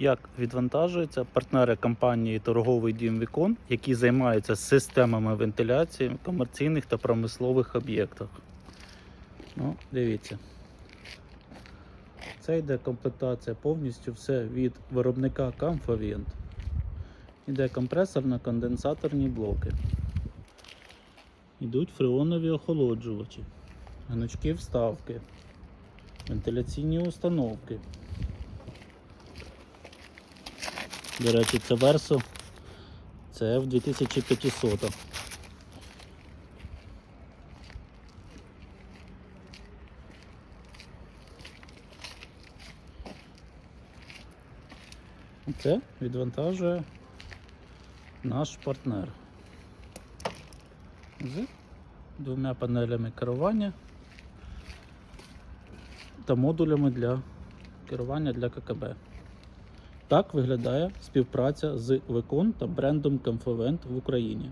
Як відвантажуються партнери компанії Торговий дім Вікон, які займаються системами вентиляції в комерційних та промислових об'єктах. Ну, дивіться. Це йде комплектація повністю все від виробника Comfavent. Іде компресорно-конденсаторні блоки. Йдуть фреонові охолоджувачі, гнучки вставки, вентиляційні установки. До речі, це версо це в 2500. Це відвантажує наш партнер з двома панелями керування та модулями для керування для ККБ. Так виглядає співпраця з Викон та брендом Кемфовент в Україні.